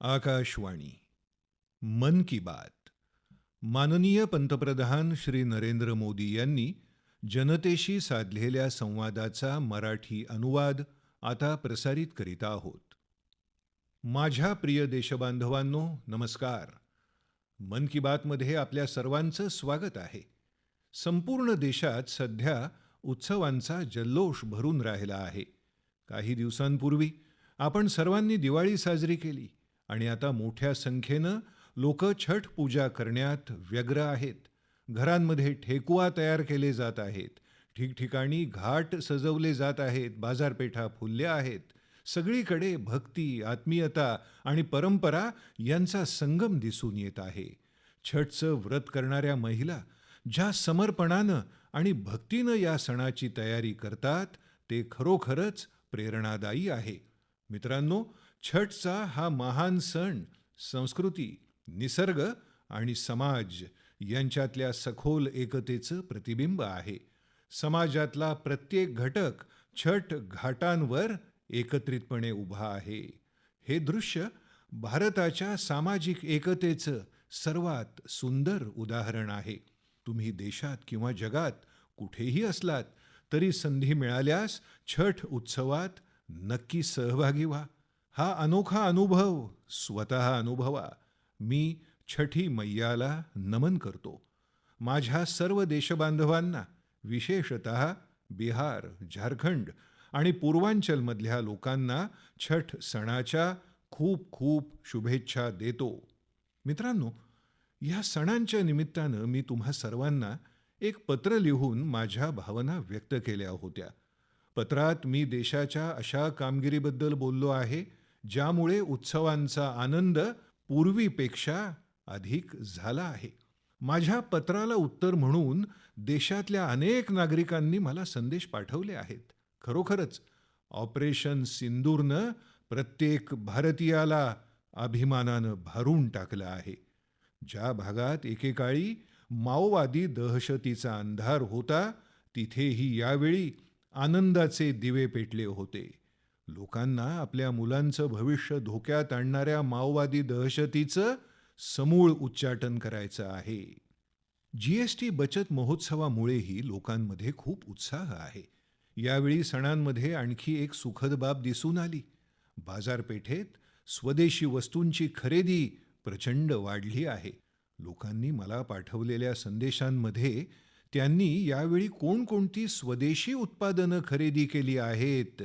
आकाशवाणी. मन की बात. माननीय पंतप्रधान श्री नरेंद्र मोदी यांनी जनतेशी साधलेल्या संवादाचा मराठी अनुवाद आता प्रसारित करीत आहोत. माझ्या प्रिय देशबांधवांनो नमस्कार. मन की बातमध्ये आपल्या सर्वांचं स्वागत आहे. संपूर्ण देशात सध्या उत्सवांचा जल्लोष भरून राहिला आहे. काही दिवसांपूर्वी आपण सर्वांनी दिवाळी साजरी केली. आणि आता मोठ्या संख्येनं लोक छठ पूजा करण्यात व्यग्र आहेत. घरांमध्ये ठेकुआ तयार केले जात आहेत. ठिकठिकाणी घाट सजवले जात आहेत. बाजारपेठा फुलल्या आहेत. सगळीकडे भक्ती आत्मीयता आणि परंपरा यांचा संगम दिसून येत आहे. छठचं व्रत करणाऱ्या महिला ज्या समर्पणानं आणि भक्तीनं या सणाची तयारी करतात ते खरोखरच प्रेरणादायी आहे. मित्रांनो छठचा हा महान सण संस्कृती निसर्ग आणि समाज यांच्यातल्या सखोल एकतेचं प्रतिबिंब आहे. समाजातला प्रत्येक घटक छठ घाटांवर एकत्रितपणे उभा आहे. हे दृश्य भारताच्या सामाजिक एकतेचं सर्वात सुंदर उदाहरण आहे. तुम्ही देशात किंवा जगात कुठेही असलात तरी संधी मिळाल्यास छठ उत्सवात नक्की सहभागी व्हा. हा अनोखा अनुभव स्वतः अनुभवा. मी छठी मैयाला नमन करतो. माझ्या सर्व देशबांधवांना विशेषत बिहार झारखंड आणि पूर्वांचलमधल्या लोकांना छठ सणाच्या खूप खूप शुभेच्छा देतो. मित्रांनो या सणांच्या निमित्तानं मी तुम्हा सर्वांना एक पत्र लिहून माझ्या भावना व्यक्त केल्या होत्या. पत्रात मी देशाच्या अशा कामगिरीबद्दल बोललो आहे ज्यामुळे उत्सवांचा आनंद पूर्वीपेक्षा अधिक झाला आहे. माझ्या पत्राला उत्तर म्हणून देशातल्या अनेक नागरिकांनी मला संदेश पाठवले आहेत. खरोखरच ऑपरेशन सिंदूरनं प्रत्येक भारतीयाला अभिमानानं भारून टाकलं आहे. ज्या भागात एकेकाळी माओवादी दहशतीचा अंधार होता तिथेही यावेळी आनंदाचे दिवे पेटले होते. लोकांना आपल्या मुलांचं भविष्य धोक्यात आणणाऱ्या माओवादी दहशतीचं समूळ उच्चाटन करायचं आहे. जीएसटी बचत महोत्सवामुळेही लोकांमध्ये खूप उत्साह आहे. यावेळी सणांमध्ये आणखी एक सुखद बाब दिसून आली. बाजारपेठेत स्वदेशी वस्तूंची खरेदी प्रचंड वाढली आहे. लोकांनी मला पाठवलेल्या संदेशांमध्ये त्यांनी यावेळी कोणकोणती स्वदेशी उत्पादनं खरेदी केली आहेत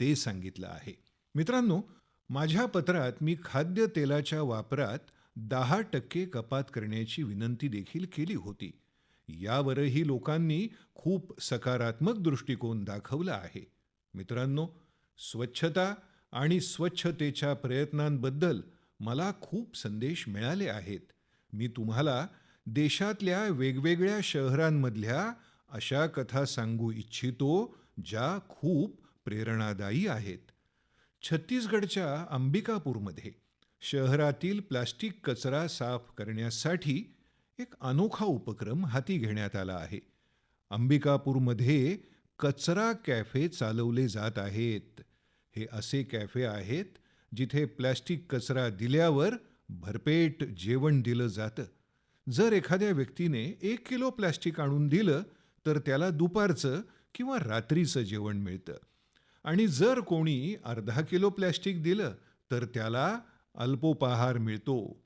ते सांगितलं आहे. मित्रांनो माझ्या पत्रात मी खाद्यतेलाच्या वापरात दहा टक्के कपात करण्याची विनंती देखील केली होती. यावरही लोकांनी खूप सकारात्मक दृष्टिकोन दाखवला आहे. मित्रांनो स्वच्छता आणि स्वच्छतेच्या प्रयत्नांबद्दल मला खूप संदेश मिळाले आहेत. मी तुम्हाला देशातल्या वेगवेगळ्या शहरांमधल्या अशा कथा सांगू इच्छितो ज्या खूप प्रेरणादायी आहेत. छत्तीसगडच्या अंबिकापूरमध्ये शहरातील प्लास्टिक कचरा साफ करण्यासाठी एक अनोखा उपक्रम हाती घेण्यात आला आहे. अंबिकापूरमध्ये कचरा कॅफे चालवले जात आहेत. हे असे कॅफे आहेत जिथे प्लास्टिक कचरा दिल्यावर भरपेट जेवण दिलं जातं. जर एखाद्या व्यक्तीने एक किलो प्लास्टिक आणून दिलं तर त्याला दुपारचं किंवा रात्रीचं जेवण मिळतं. आणि जर कोणी अर्धा किलो प्लॅस्टिक दिलं तर त्याला अल्पोपाहार मिळतो.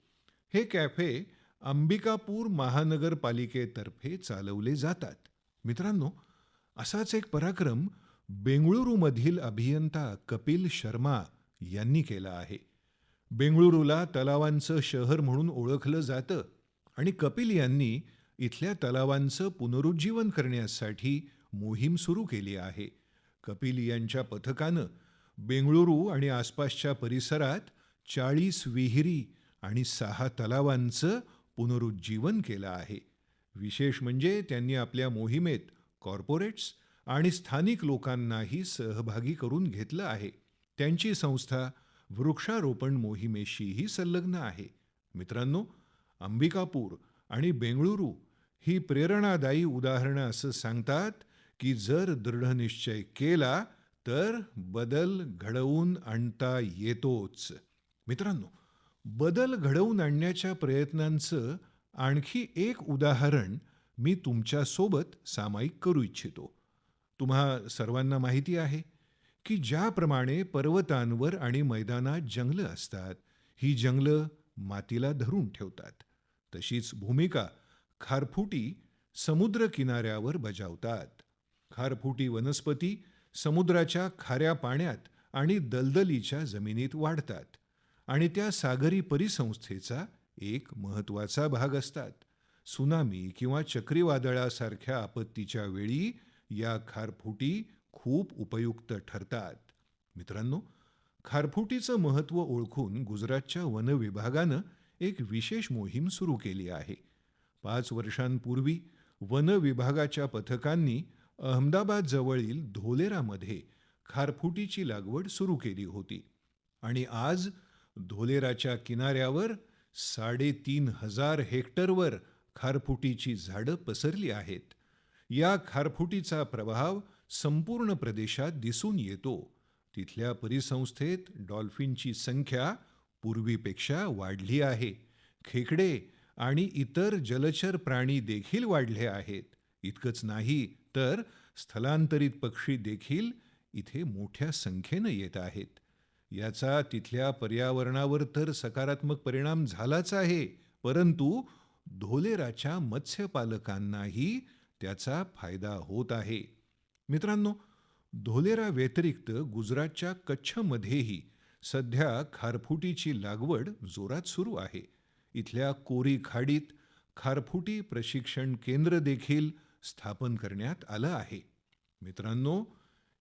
हे कॅफे अंबिकापूर महानगरपालिकेतर्फे चालवले जातात. मित्रांनो असाच एक पराक्रम बेंगळुरूमधील अभियंता कपिल शर्मा यांनी केला आहे. बेंगळुरूला तलावांचं शहर म्हणून ओळखलं जातं आणि कपिल यांनी इथल्या तलावांचं पुनरुज्जीवन करण्यासाठी मोहीम सुरू केली आहे. कपिल यांच्या पथकानं बेंगळुरू आणि आसपासच्या परिसरात चाळीस विहिरी आणि सहा तलावांचं पुनरुज्जीवन केलं आहे. विशेष म्हणजे त्यांनी आपल्या मोहिमेत कॉर्पोरेट्स आणि स्थानिक लोकांनाही सहभागी करून घेतलं आहे. त्यांची संस्था वृक्षारोपण मोहिमेशीही संलग्न आहे. मित्रांनो अंबिकापूर आणि बेंगळुरू ही प्रेरणादायी उदाहरणं असं सांगतात की जर दृढनिश्चय केला तर बदल घडवून आणता येतोच. मित्रांनो बदल घडवून आणण्याच्या प्रयत्नांचं आणखी एक उदाहरण मी तुमच्यासोबत सामायिक करू इच्छितो. तुम्हा सर्वांना माहिती आहे की ज्याप्रमाणे पर्वतांवर आणि मैदानात जंगलं असतात ही जंगलं मातीला धरून ठेवतात. तशीच भूमिका खारफुटी समुद्र किनाऱ्यावर बजावतात. खारफुटी वनस्पती समुद्राच्या खाऱ्या पाण्यात आणि दलदलीच्या जमिनीत वाढतात आणि त्या सागरी परिसंस्थेचा एक महत्त्वाचा भाग असतात. सुनामी किंवा चक्रीवादळासारख्या आपत्तीच्या वेळी या खारफुटी खूप उपयुक्त ठरतात. मित्रांनो खारफुटीचं महत्त्व ओळखून गुजरातच्या वन विभागानं एक विशेष मोहीम सुरू केली आहे. पाच वर्षांपूर्वी वन विभागाच्या पथकांनी अहमदाबाद जवळील धोलेरामध्ये खारफुटीची लागवड सुरू केली होती आणि आज धोलेराच्या किनाऱ्यावर साडेतीन हजार हेक्टरवर खारफुटीची झाडं पसरली आहेत. या खारफुटीचा प्रभाव संपूर्ण प्रदेशात दिसून येतो. तिथल्या परिसंस्थेत डॉल्फिनची संख्या पूर्वीपेक्षा वाढली आहे. खेकडे आणि इतर जलचर प्राणी देखील वाढले आहेत. इतकंच नाही तर स्थलांतरित पक्षी देखील इथे मोठ्या संख्येनं येत आहेत. याचा तिथल्या पर्यावरणावर तर सकारात्मक परिणाम झालाच आहे परंतु धोलेराच्या मत्स्यपालकांनाही त्याचा फायदा होत आहे. मित्रांनो धोलेरा व्यतिरिक्त गुजरातच्या कच्छमध्येही सध्या खारफुटीची लागवड जोरात सुरू आहे. इथल्या कोरी खाडीत खारफुटी प्रशिक्षण केंद्र देखील स्थापन करण्यात आलं आहे. मित्रांनो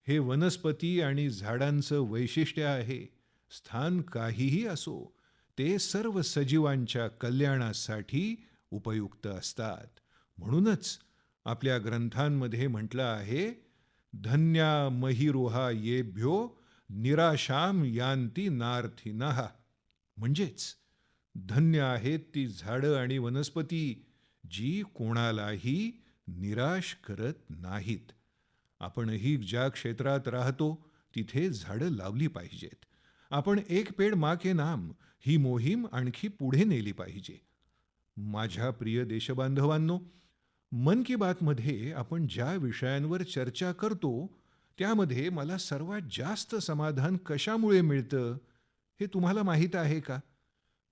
हे वनस्पती आणि झाडांचं वैशिष्ट्य आहे. स्थान काहीही असो ते सर्व सजीवांच्या कल्याणासाठी उपयुक्त असतात. म्हणूनच आपल्या ग्रंथांमध्ये म्हटलं आहे धन्या महिरोहा येभ्यो निराशाम यांती नार्थिनः. म्हणजेच धन्य आहेत ती झाडं आणि वनस्पती जी कोणालाही निराश करत नाहीत. आपणही ज्या क्षेत्रात राहतो तिथे झाडं लावली पाहिजेत. आपण एक पेड मा के नाम ही मोहीम आणखी पुढे नेली पाहिजे. माझ्या प्रिय देशबांधवांनो मन की बातमध्ये आपण ज्या विषयांवर चर्चा करतो त्यामध्ये मला सर्वात जास्त समाधान कशामुळे मिळतं हे तुम्हाला माहीत आहे का?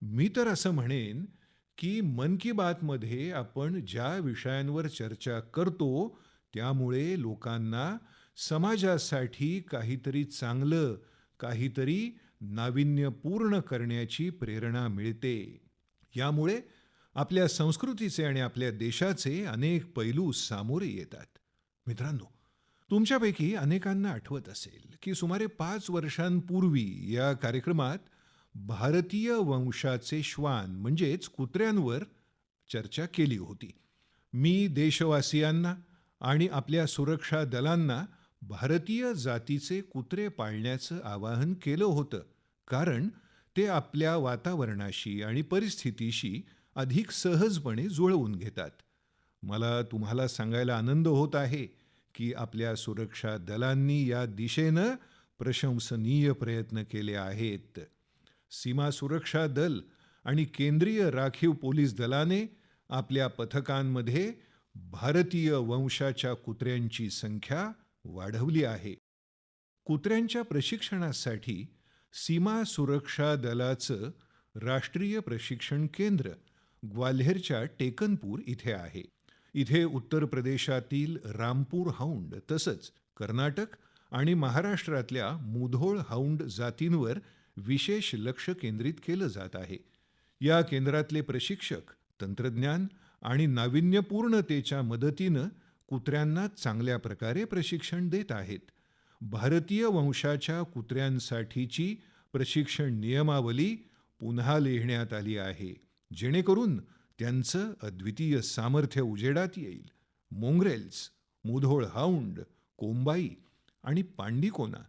मी तर असं म्हणेन की मन की बातमध्ये आपण ज्या विषयांवर चर्चा करतो त्यामुळे लोकांना समाजासाठी काहीतरी चांगलं काहीतरी नाविन्यपूर्ण करण्याची प्रेरणा मिळते. यामुळे आपल्या संस्कृतीचे आणि आपल्या देशाचे अनेक पैलू सामोरे येतात. मित्रांनो तुमच्यापैकी अनेकांना आठवत असेल की सुमारे पाच वर्षांपूर्वी या कार्यक्रमात भारतीय वंशाचे श्वान म्हणजेच कुत्र्यांवर चर्चा केली होती. मी देशवासियांना आणि आपल्या सुरक्षा दलांना भारतीय जातीचे कुत्रे पाळण्याचं आवाहन केलं होतं कारण ते आपल्या वातावरणाशी आणि परिस्थितीशी अधिक सहजपणे जुळवून घेतात. मला तुम्हाला सांगायला आनंद होत आहे की आपल्या सुरक्षा दलांनी या दिशेनं प्रशंसनीय प्रयत्न केले आहेत. सीमा सुरक्षा दल आणि केंद्रीय राखीव पोलीस दलाने आपल्या पथकांमध्ये भारतीय वंशाच्या कुत्र्यांची संख्या वाढवली आहे. कुत्र्यांच्या प्रशिक्षणासाठी सीमा सुरक्षा दलाचं राष्ट्रीय प्रशिक्षण केंद्र ग्वाल्हेरच्या टेकनपूर इथे आहे. इथे उत्तर प्रदेशातील रामपूर हाऊंड तसंच कर्नाटक आणि महाराष्ट्रातल्या मुधोळ हाऊंड जातींवर विशेष लक्ष केंद्रित केलं जात आहे. या केंद्रातले प्रशिक्षक तंत्रज्ञान आणि नाविन्यपूर्णतेच्या मदतीनं कुत्र्यांना चांगल्या प्रकारे प्रशिक्षण देत आहेत. भारतीय वंशाच्या कुत्र्यांसाठीची प्रशिक्षण नियमावली पुन्हा लिहिण्यात आली आहे जेणेकरून त्यांचं अद्वितीय सामर्थ्य उजेडात येईल. मोंग्रेल्स मुधोळ हाऊंड कोंबाई आणि पांडिकोना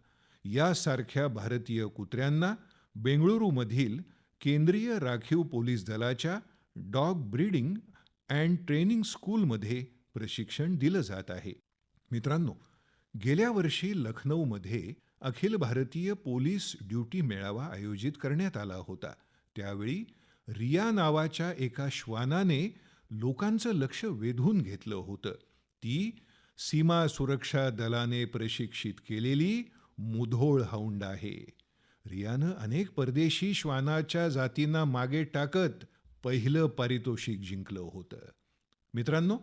यासारख्या भारतीय कुत्र्यांना बेंगळुरूमधील केंद्रीय राखीव पोलीस दलाच्या डॉग ब्रीडिंग अँड ट्रेनिंग स्कूलमध्ये प्रशिक्षण दिलं जात आहे. मित्रांनो गेल्या वर्षी लखनौमध्ये अखिल भारतीय पोलीस ड्युटी मेळावा आयोजित करण्यात आला होता. त्यावेळी रिया नावाच्या एका श्वानाने लोकांचं लक्ष वेधून घेतलं होतं. ती सीमा सुरक्षा दलाने प्रशिक्षित केलेली मुधोळ हाऊंड आहे. रियानं अनेक परदेशी श्वानाच्या जातींना मागे टाकत पहिलं पारितोषिक जिंकलं होतं. मित्रांनो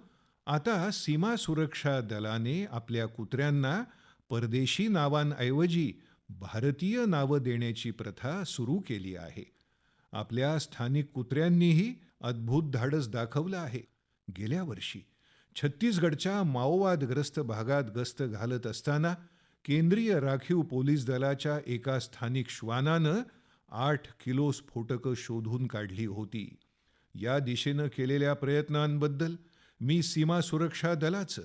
आता सीमा सुरक्षा दलाने आपल्या कुत्र्यांना परदेशी नावांऐवजी भारतीय नावं देण्याची प्रथा सुरू केली आहे. आपल्या स्थानिक कुत्र्यांनीही अद्भुत धाडस दाखवलं आहे. गेल्या वर्षी छत्तीसगडच्या माओवादग्रस्त भागात गस्त घालत असताना केंद्रीय राखीव पोलीस दलाच्या एका स्थानिक श्वानानं आठ किलो स्फोटकं शोधून काढली होती. या दिशेनं केलेल्या प्रयत्नांबद्दल मी सीमा सुरक्षा दलाचं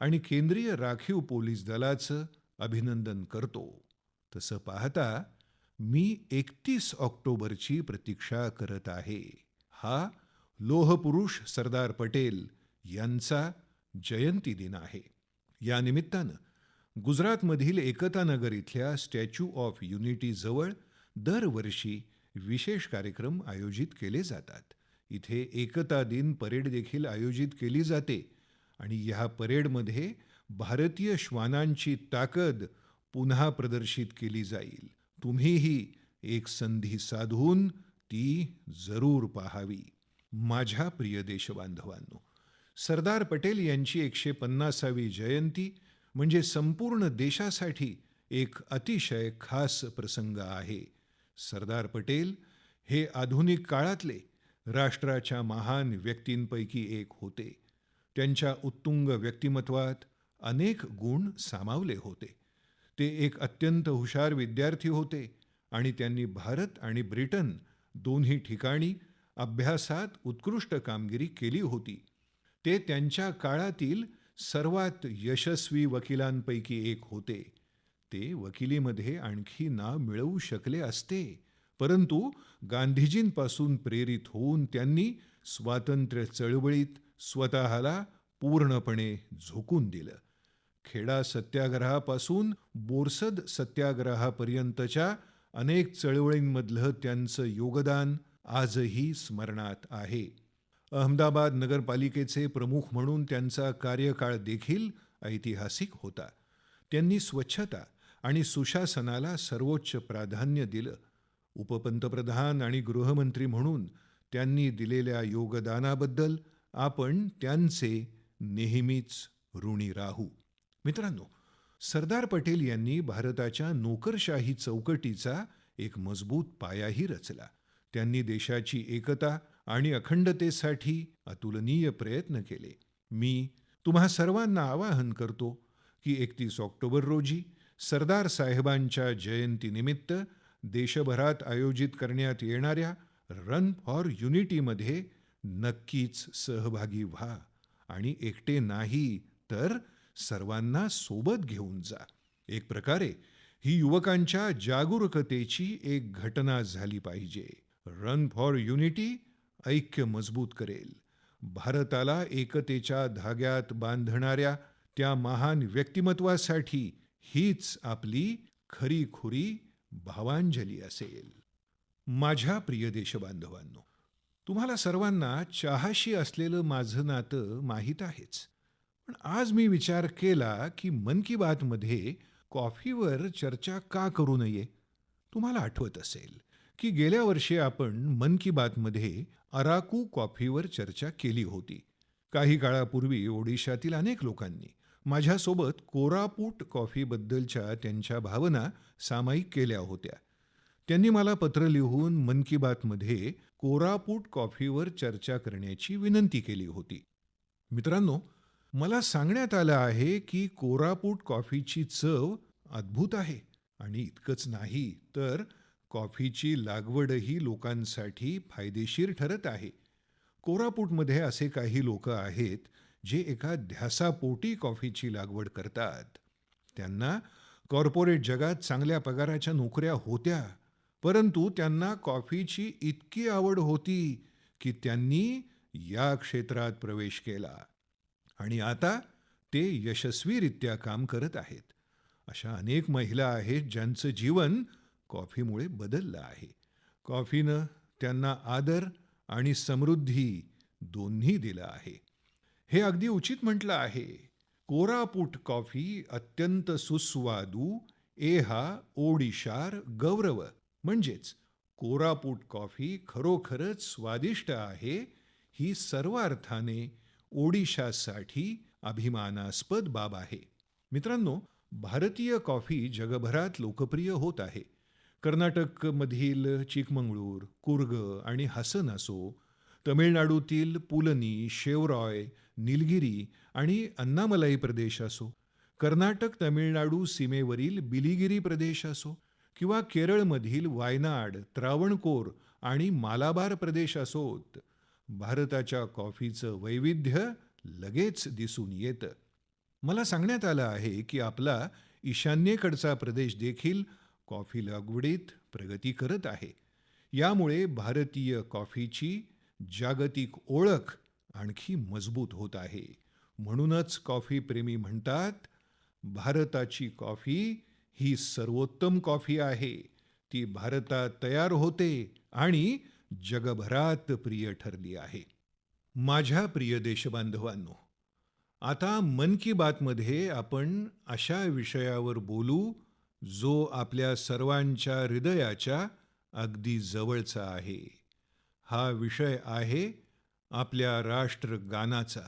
आणि केंद्रीय राखीव पोलीस दलाचं अभिनंदन करतो. तसं पाहता मी एकतीस ऑक्टोबरची प्रतीक्षा करत आहे. हा लोहपुरुष सरदार पटेल यांचा जयंती दिन आहे. या निमित्तानं गुजरातमधील एकतानगर इथल्या स्टॅच्यू ऑफ युनिटीजवळ दरवर्षी विशेष कार्यक्रम आयोजित केले जातात. इथे एकता दिन परेड देखील आयोजित केली जाते आणि ह्या परेडमध्ये भारतीय श्वानांची ताकद पुन्हा प्रदर्शित केली जाईल. तुम्हीही एक संधी साधून ती जरूर पाहावी. माझ्या प्रिय देशबांधवांनो सरदार पटेल यांची एकशे पन्नासावी जयंती म्हणजे संपूर्ण देशासाठी एक अतिशय खास प्रसंग आहे. सरदार पटेल हे आधुनिक काळातले राष्ट्राच्या महान व्यक्तींपैकी एक होते. त्यांच्या उत्तुंग व्यक्तिमत्वात अनेक गुण सामावले होते. ते एक अत्यंत हुशार विद्यार्थी होते आणि त्यांनी भारत आणि ब्रिटन दोन्ही ठिकाणी अभ्यासात उत्कृष्ट कामगिरी केली होती. ते त्यांच्या काळातील सर्वात यशस्वी वकिलांपैकी एक होते. ते वकिलीमध्ये आणखी नाव मिळवू शकले असते. परंतु गांधीजींपासून प्रेरित होऊन त्यांनी स्वातंत्र्य चळवळीत स्वतःला पूर्णपणे झोकून दिलं. खेडा सत्याग्रहापासून बोरसद सत्याग्रहापर्यंतच्या अनेक चळवळींमधलं त्यांचं योगदान आजही स्मरणात आहे. अहमदाबाद नगरपालिकेचे प्रमुख म्हणून त्यांचा कार्यकाळ देखील ऐतिहासिक होता. त्यांनी स्वच्छता आणि सुशासनाला सर्वोच्च प्राधान्य दिलं. उपपंतप्रधान आणि गृहमंत्री म्हणून त्यांनी दिलेल्या योगदानाबद्दल आपण त्यांचे नेहमीच ऋणी राहू. मित्रांनो सरदार पटेल यांनी भारताच्या नोकरशाही चौकटीचा एक मजबूत पायाही रचला. त्यांनी देशाची एकता आणि अखंडतेसाठी अतुलनीय प्रयत्न केले. मी तुम्हा सर्वांना आवाहन करतो की एकतीस ऑक्टोबर रोजी सरदार साहेबांच्या जयंतीनिमित्त देशभरात आयोजित करण्यात येणाऱ्या रन फॉर युनिटीमध्ये नक्कीच सहभागी व्हा आणि एकटे नाही तर सर्वांना सोबत घेऊन जा. एक प्रकारे ही युवकांच्या जागरूकतेची एक घटना झाली पाहिजे. रन फॉर युनिटी ऐक्य मजबूत करेल. भारताला एकतेच्या धाग्यात बांधणाऱ्या त्या महान व्यक्तिमत्वासाठी हीच आपली खरीखुरी भावांजली असेल. माझ्या प्रिय देशबांधवांनो तुम्हाला सर्वांना चहाशी असलेलं माझं नातं माहीत आहेच. पण आज मी विचार केला की मन की बातमध्ये कॉफीवर चर्चा का करू नये? तुम्हाला आठवत असेल की गेल्या वर्षी आपण मन की बातमध्ये अराकू कॉफीवर चर्चा केली होती. काही काळापूर्वी ओडिशातील अनेक लोकांनी माझ्यासोबत कोरापूट कॉफीबद्दलच्या त्यांच्या भावना सामायिक केल्या होत्या. त्यांनी मला पत्र लिहून मन की बातमध्ये कोरापूट कॉफीवर चर्चा करण्याची विनंती केली होती. मित्रांनो मला सांगण्यात आलं आहे की कोरापूट कॉफीची चव अद्भुत आहे आणि इतकंच नाही तर कॉफीची लागवडही लोकांसाठी फायदेशीर ठरत आहे. कोरापूटमध्ये असे काही लोक आहेत जे एका ध्यासापोटी कॉफीची लागवड करतात. त्यांना कॉर्पोरेट जगात चांगल्या पगाराच्या नोकऱ्या होत्या परंतु त्यांना कॉफीची इतकी आवड होती की त्यांनी या क्षेत्रात प्रवेश केला. आणि आता ते यशस्वीरित्या काम करत आहेत. अशा अनेक महिला आहेत ज्यांचं जीवन कॉफीमुळे बदललं आहे. कॉफीनं त्यांना आदर आणि समृद्धी दोन्ही दिलं आहे. हे अगदी उचित म्हटलं आहे. कोरापूट कॉफी अत्यंत सुस्वादू एहा ओडिशार गौरव. म्हणजेच कोरापूट कॉफी खरोखरच स्वादिष्ट आहे ही सर्वार्थाने ओडिशासाठी अभिमानास्पद बाब आहे. मित्रांनो भारतीय कॉफी जगभरात लोकप्रिय होत आहे. कर्नाटकमधील चिकमंगळूर कुर्ग आणि हसन असो तमिळनाडूतील पुलनी शेवरॉय निलगिरी आणि अन्नामलाई प्रदेश असो कर्नाटक तमिळनाडू सीमेवरील बिलिगिरी प्रदेश असो किंवा केरळमधील वायनाड त्रावणकोर आणि मालाबार प्रदेश असोत भारताच्या कॉफीचं वैविध्य लगेच दिसून येतं. मला सांगण्यात आलं आहे की आपला ईशान्येकडचा प्रदेश देखील कॉफी लागवडीत प्रगती करत आहे. यामुळे भारतीय कॉफीची जागतिक ओळख आणखी मजबूत होत आहे. म्हणूनच कॉफी प्रेमी म्हणतात भारताची कॉफी ही सर्वोत्तम कॉफी आहे. ती भारतात तयार होते आणि जगभरात प्रिय ठरली आहे. माझ्या प्रिय देशबांधवांनो आता मन की बातमध्ये आपण अशा विषयावर बोलू जो आपल्या सर्वांच्या हृदयाच्या अगदी जवळचा आहे. हा विषय आहे आपल्या राष्ट्रगानाचा.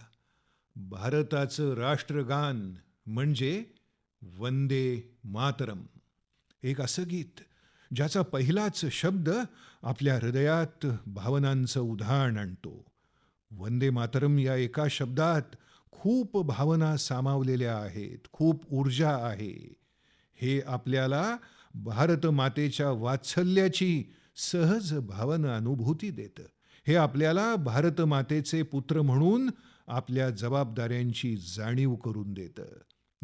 भारताचं राष्ट्रगान म्हणजे वंदे मातरम. एक असं गीत ज्याचा पहिलाच शब्द आपल्या हृदयात भावनांचं उधाण आणतो. वंदे मातरम या एका शब्दात खूप भावना सामावलेल्या आहेत खूप ऊर्जा आहे. हे आपल्याला भारत मातेच्या वात्सल्याची सहज भावना अनुभूती देतं. हे आपल्याला भारत मातेचे पुत्र म्हणून आपल्या जबाबदाऱ्यांची जाणीव करून देतं.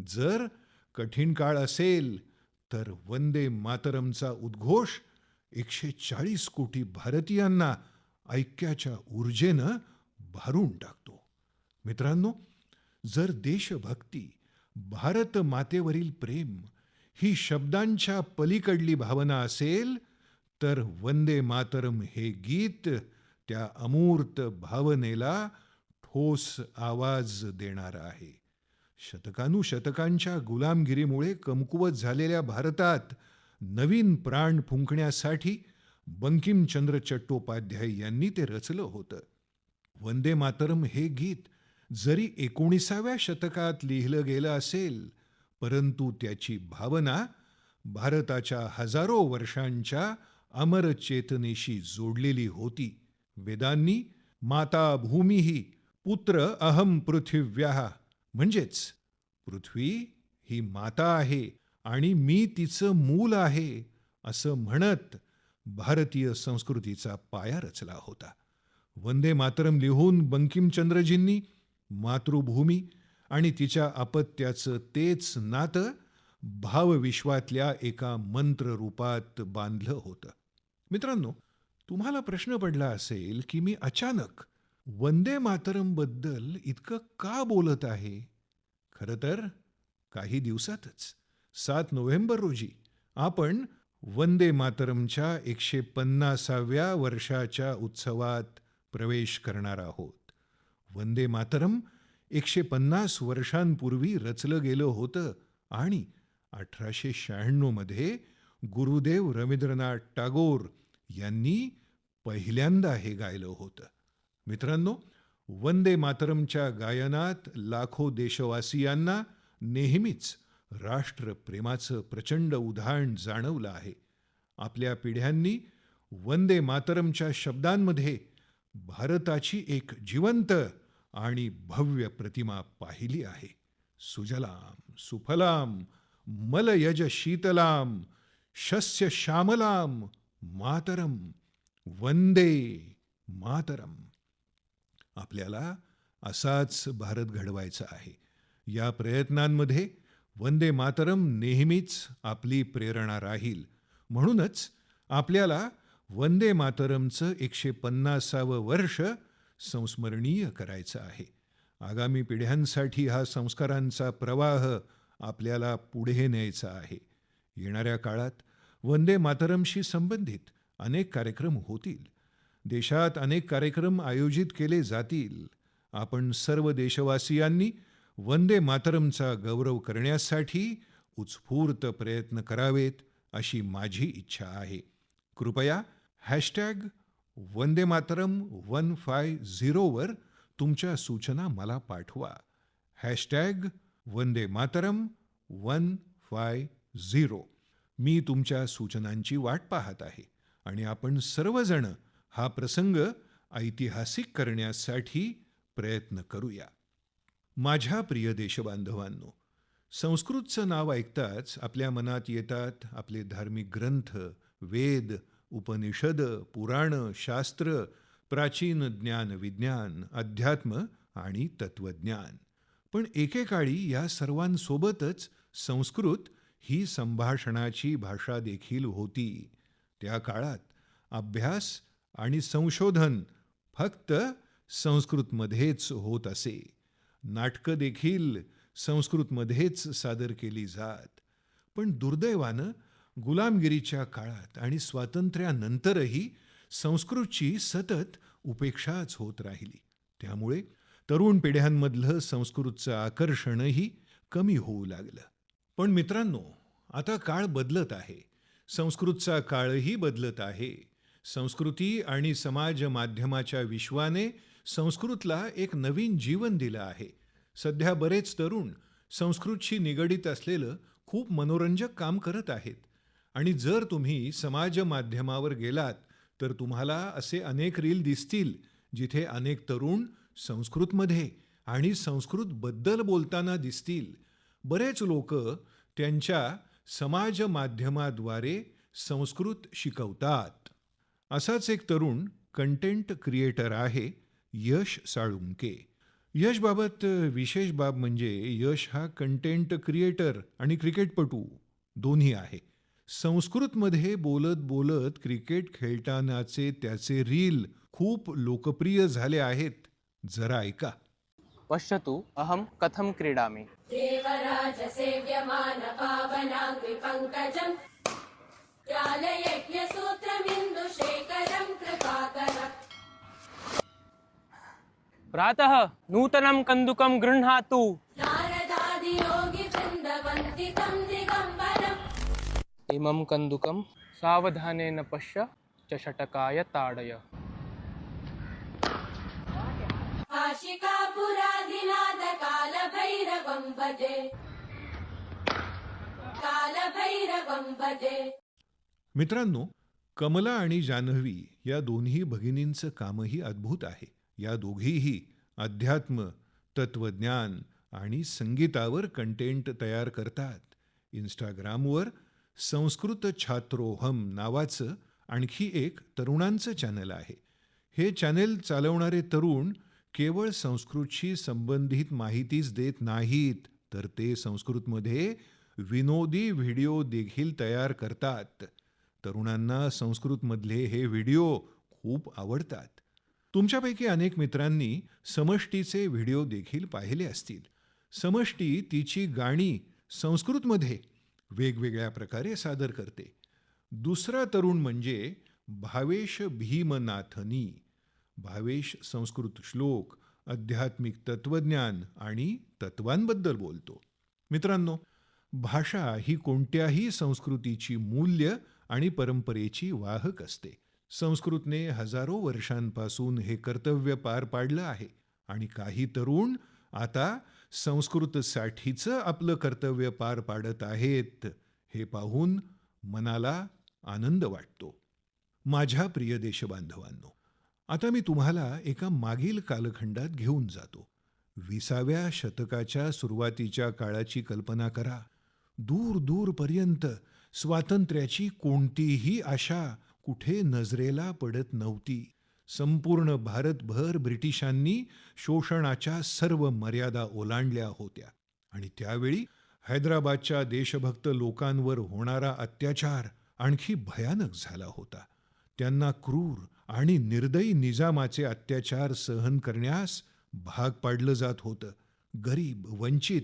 जर कठीण काळ असेल तर वंदे मातरमचा उद्घोष एकशे चाळीस कोटी भारतीयांना ऐक्याच्या ऊर्जेनं भारून टाकतो. मित्रांनो जर देशभक्ती भारत मातेवरील प्रेम ही शब्दांच्या पलीकडली भावना असेल तर वंदे मातरम हे गीत त्या अमूर्त भावनेला ठोस आवाज देणार आहे. शतकानुशतकांच्या गुलामगिरीमुळे कमकुवत झालेल्या भारतात नवीन प्राण फुंकण्यासाठी बंकिमचंद्र चट्टोपाध्याय यांनी ते रचलं होतं. वंदे मातरम हे गीत जरी एकोणीसाव्या शतकात लिहिलं गेलं असेल परंतु त्याची भावना भारताच्या हजारो वर्षांच्या अमर चेतनेशी जोडलेली होती. वेदांनी माता भूमी पुत्र अहम पृथिव्या. म्हणजेच पृथ्वी ही माता आहे आणि मी तिचं मूल आहे असं म्हणत भारतीय संस्कृतीचा पाया रचला होता. वंदे मातरम लिहून बंकिमचंद्रजींनी मातृभूमी आणि तिच्या अपत्याचं तेच नातं भावविश्वातल्या एका मंत्र रूपात बांधलं होतं. मित्रांनो तुम्हाला प्रश्न पडला असेल की मी अचानक वंदे मातरमबद्दल इतकं का बोलत आहे? खरं तर काही दिवसातच. सात नोव्हेंबर रोजी आपण वंदे मातरमच्या एकशे पन्नासाव्या वर्षाच्या उत्सवात प्रवेश करणार आहोत. वंदे मातरम एकशे पन्नास वर्षांपूर्वी रचलं गेलं होतं आणि अठराशे शहाण्णवमध्ये गुरुदेव रवींद्रनाथ टागोर यांनी पहिल्यांदा हे गायलं होतं. मित्रांनो वंदे मातरमच्या गायनात लाखो देशवासियांना नेहमीच राष्ट्रप्रेमाचं प्रचंड उधाण जाणवलं आहे. आपल्या पिढ्यांनी वंदे मातरमच्या शब्दांमध्ये भारताची एक जिवंत आणि भव्य प्रतिमा पाहिली आहे. सुजलाम सुफलाम मलयज शीतलाम शस्य श्यामलाम मातरम वंदे मातरम. आपल्याला असाच भारत घडवायचा आहे. या प्रयत्नांमध्ये वंदे मातरम नेहमीच आपली प्रेरणा राहील. म्हणूनच आपल्याला वंदे मातरमचं एकशे पन्नासावं वर्ष संस्मरणीय करायचं आहे. आगामी पिढ्यांसाठी हा संस्कारांचा प्रवाह आपल्याला पुढे न्यायचा आहे. येणाऱ्या काळात वंदे मातरमशी संबंधित अनेक कार्यक्रम होतील. देशात अनेक कार्यक्रम आयोजित केले जातील. आपण सर्व देशवासियांनी वंदे मातरमचा गौरव करण्यासाठी उत्स्फूर्त प्रयत्न करावेत अशी माझी इच्छा आहे. कृपया hashtag Vande Mataram one five झिरोवर तुमच्या सूचना मला पाठवा. Hashtag Vande Mataram one five zero. मी तुमच्या सूचनांची वाट पाहत आहे आणि आपण सर्वजण हा प्रसंग ऐतिहासिक करण्यासाठी प्रयत्न करूया. माझ्या प्रिय देशबांधवांनो संस्कृतचं नाव ऐकताच आपल्या मनात येतात आपले धार्मिक ग्रंथ वेद उपनिषद पुराणं शास्त्र प्राचीन ज्ञान विज्ञान अध्यात्म आणि तत्वज्ञान. पण एकेकाळी या सर्वांसोबतच संस्कृत ही संभाषणाची भाषा देखील होती. त्या काळात अभ्यास आणि संशोधन फक्त संस्कृतमध्येच होत असे. नाटकं देखील संस्कृतमध्येच सादर केली जात. पण दुर्दैवानं गुलामगिरीच्या काळात आणि स्वातंत्र्यानंतरही संस्कृतची सतत उपेक्षाच होत राहिली. त्यामुळे तरुण पिढ्यांमधलं संस्कृतचं आकर्षणही कमी होऊ लागलं. पण मित्रांनो आता काळ बदलत आहे. संस्कृतचा काळही बदलत आहे. संस्कृती आणि समाज माध्यमाच्या विश्वाने संस्कृतला एक नवीन जीवन दिलं आहे. सध्या बरेच तरुण संस्कृतशी निगडीत असलेलं खूप मनोरंजक काम करत आहेत. आणि जर तुम्ही समाज माध्यमावर गेलात तर तुम्हाला असे अनेक रील दिसतील जिथे अनेक तरुण संस्कृतमध्ये आणि संस्कृतबद्दल बोलताना दिसतील. बरेच लोक त्यांच्या समाज माध्यमाद्वारे संस्कृत शिकवतात. असाच एक तरुण कंटेंट क्रिएटर आहे यश साळुंके. यशबाबत विशेष बाब म्हणजे यश हा कंटेंट क्रिएटर आणि क्रिकेटपटू दोन्ही आहे. संस्कृतमध्ये बोलत बोलत क्रिकेट खेळतानाचे त्याचे रील खूप लोकप्रिय झाले आहेत. जरा ऐका. पश्यतु अहं कथं क्रीडामि? प्रातः नूतनं कन्दुकं गृह्णातु। इमं कन्दुकं सावधानेन पश्य च षटकाय ताडय। मित्रांनो कमला आणि जान्हवी या दोन्ही भगिनींचं कामही अद्भुत आहे. या दोघीही अध्यात्म तत्वज्ञान आणि संगीतावर कंटेंट तयार करतात. इंस्टाग्रामवर संस्कृत छात्रोहम नावाचं आणखी एक तरुणांचं चॅनल आहे. हे चॅनेल चालवणारे तरुण केवळ संस्कृतशी संबंधित माहितीच देत नाहीत तर ते संस्कृतमध्ये विनोदी व्हिडिओ देखील तयार करतात. तरुणांना संस्कृतमधले हे व्हिडिओ खूप आवडतात. तुमच्यापैकी अनेक मित्रांनी समष्टीचे व्हिडिओ देखील पाहिले असतील. समष्टी तिची गाणी संस्कृतमध्ये वेगवेगळ्या प्रकारे सादर करते. दुसरा तरुण म्हणजे भावेश भीमनाथनी. भावेश संस्कृत श्लोक आध्यात्मिक तत्वज्ञान आणि तत्वांबद्दल बोलतो. मित्रांनो भाषा ही कोणत्याही संस्कृतीची मूल्य आणि परंपरेची वाहक असते. संस्कृतने हजारो वर्षांपासून हे कर्तव्य पार पाडलं आहे आणि काही तरुण आता संस्कृतसाठीचं आपलं कर्तव्य पार पाडत आहेत हे पाहून मनाला आनंद वाटतो. माझ्या प्रिय देशबांधवांनो आता मी तुम्हाला एका मागील कालखंडात घेऊन जातो. विसाव्या शतकाच्या सुरुवातीच्या काळाची कल्पना करा. दूर दूरपर्यंत स्वातंत्र्याची कोणतीही आशा कुठे नजरेला पडत नव्हती. संपूर्ण भारतभर ब्रिटिशांनी शोषणाच्या सर्व मर्यादा ओलांडल्या होत्या. आणि त्यावेळी हैदराबादच्या देशभक्त लोकांवर होणारा अत्याचार आणखी भयानक झाला होता. त्यांना क्रूर आणि निर्दयी निजामाचे अत्याचार सहन करण्यास भाग पाडलं जात होतं. गरीब वंचित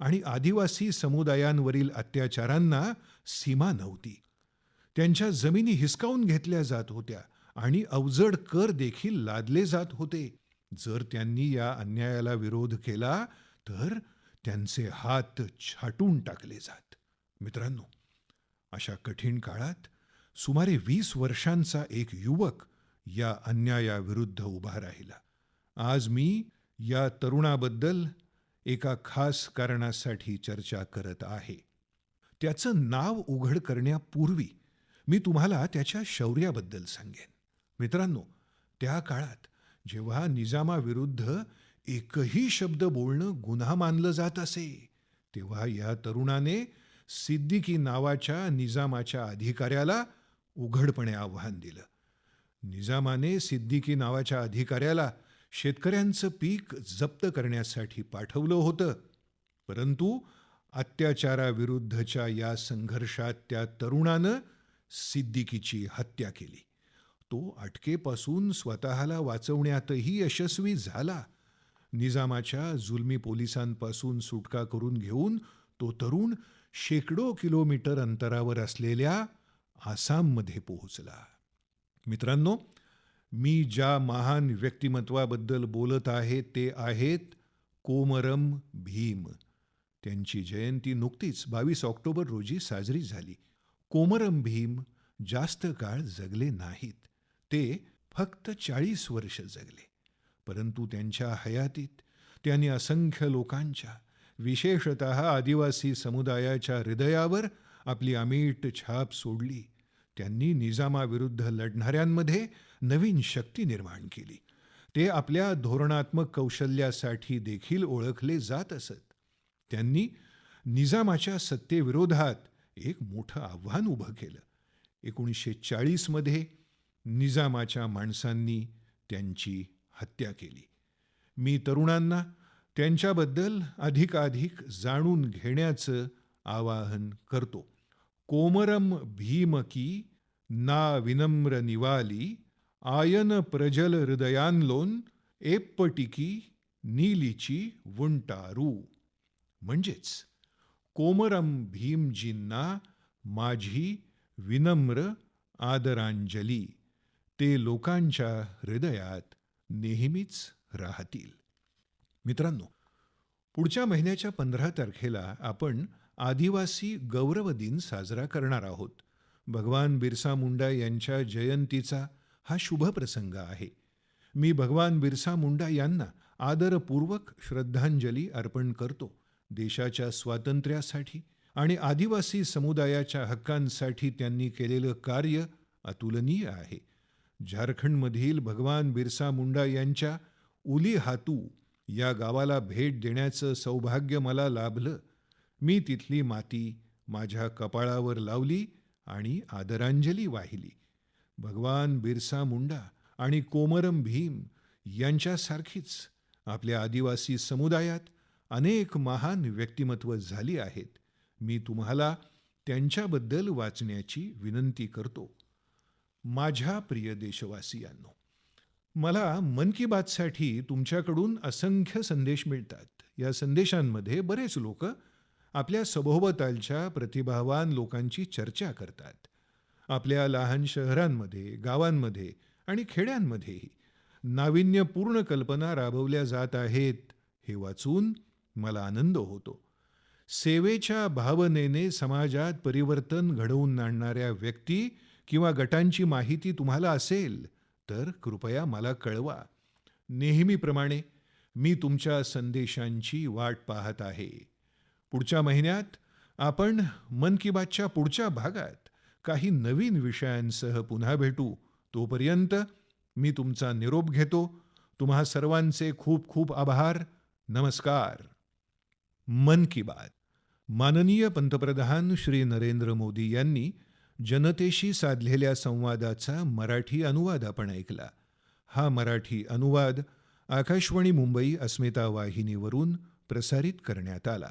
आणि आदिवासी समुदायांवरील अत्याचारांना सीमा नव्हती. त्यांच्या जमिनी हिसकावून घेतल्या जात होत्या. आणि अवजड कर देखील लादले जात होते. जर त्यांनी या अन्यायाला विरोध केला तर त्यांचे हात छाटून टाकले जात. मित्रांनो अशा कठीण काळात सुमारे वीस वर्षांचा एक युवक या अन्यायाविरुद्ध उभा राहिला. आज मी या तरुणाबद्दल एका खास कारणासाठी चर्चा करत आहे. त्याचं नाव उघड करण्यापूर्वी मी तुम्हाला त्याच्या शौर्याबद्दल सांगेन. मित्रांनो त्या काळात जेव्हा निजामाविरुद्ध एकही शब्द बोलणं गुन्हा मानलं जात असे तेव्हा या तरुणाने सिद्दीकी नावाच्या निजामाच्या अधिकाऱ्याला उघडपणे आव्हान दिलं. निजामाने सिद्दीकी नावाच्या अधिकाऱ्याला शेतकऱ्यांचं पीक जप्त करण्यासाठी पाठवलं होतं परंतु अत्याचाराविरुद्धच्या या संघर्षात त्या तरुणानं सिद्दीकीची हत्या केली. तो अटकेपासून स्वतःला वाचवण्यातही यशस्वी झाला. निजामाच्या जुलमी पोलिसांपासून सुटका करून घेऊन तो तरुण शेकडो किलोमीटर अंतरावर असलेल्या आसाममध्ये पोहोचला. मित्रांनो मी ज्या महान व्यक्तिमत्वाबद्दल बोलत आहे ते आहेत कोमरम भीम. त्यांची जयंती नुकतीच बावीस ऑक्टोबर रोजी साजरी झाली. कोमरम भीम जास्त काळ जगले नाहीत. ते फक्त चाळीस वर्ष जगले. परंतु त्यांच्या हयातीत त्यांनी असंख्य लोकांच्या विशेषत आदिवासी समुदायाच्या हृदयावर आपली अमीट छाप सोडली. त्यांनी निजामाविरुद्ध लढणाऱ्यांमध्ये नवीन शक्ती निर्माण केली. ते आपल्या धोरणात्मक कौशल्यासाठी देखील ओळखले जात असत. त्यांनी निजामाच्या सत्तेविरोधात एक मोठं आव्हान उभं केलं. एकोणीसशे चाळीसमध्ये निजामाच्या माणसांनी त्यांची हत्या केली. मी तरुणांना त्यांच्याबद्दल अधिकाधिक जाणून घेण्याचं आवाहन करतो. कोमरम भीम की ना विनम्र निवाली आयन प्रजल हृदयांलोन एप्पटिकी नीलीची वुंटारू. म्हणजेच कोमरम भीमजींना माझी विनम्र आदरांजली. ते लोकांच्या हृदयात नेहमीच राहतील. मित्रांनो पुढच्या महिन्याच्या पंधरा तारखेला आपण आदिवासी गौरव दिन साजरा करणार आहोत. भगवान बिरसा मुंडा यांच्या जयंतीचा हा शुभ प्रसंग आहे. मी भगवान बिरसा मुंडा यांना आदरपूर्वक श्रद्धांजली अर्पण करतो. देशाच्या स्वातंत्र्यासाठी आणि आदिवासी समुदायाच्या हक्कांसाठी त्यांनी केलेलं कार्य अतुलनीय आहे. झारखंडमधील भगवान बिरसा मुंडा यांच्या उली हातू या गावाला भेट देण्याचं सौभाग्य मला लाभलं. मी तिथली माती माझ्या कपाळावर लावली आणि आदरांजली वाहिली. भगवान बिरसा मुंडा आणि कोमरम भीम यांच्यासारखीच आपल्या आदिवासी समुदायात अनेक महान व्यक्तिमत्व झाली आहेत. मी तुम्हाला त्यांच्याबद्दल वाचण्याची विनंती करतो. माझ्या प्रिय देशवासियांनो मला मन की बातसाठी तुमच्याकडून असंख्य संदेश मिळतात. या संदेशांमध्ये बरेच लोक आपल्या सभोवतालच्या प्रतिभावान लोकांची चर्चा करतात. आपल्या लहान शहरांमध्ये गावांमध्ये आणि खेड्यांमध्येही नाविन्यपूर्ण कल्पना राबवल्या जात आहेत हे वाचून मला आनंद होतो. सेवेच्या भावनेने समाजात परिवर्तन घडवून आणणाऱ्या व्यक्ती किंवा गटांची माहिती तुम्हाला असेल तर कृपया मला कळवा. नेहमीप्रमाणे मी तुमच्या संदेशांची वाट पाहत आहे. पुढच्या महिन्यात आपण मन की बातच्या पुढच्या भागात काही नवीन विषयांसह पुन्हा भेटू. तोपर्यंत मी तुमचा निरोप घेतो. तुम्हा सर्वांचे खूप खूप आभार. नमस्कार. मन की बात. माननीय पंतप्रधान श्री नरेंद्र मोदी यांनी जनतेशी साधलेल्या संवादाचा मराठी अनुवाद आपण ऐकला. हा मराठी अनुवाद आकाशवाणी मुंबई अस्मिता वाहिनीवरून प्रसारित करण्यात आला.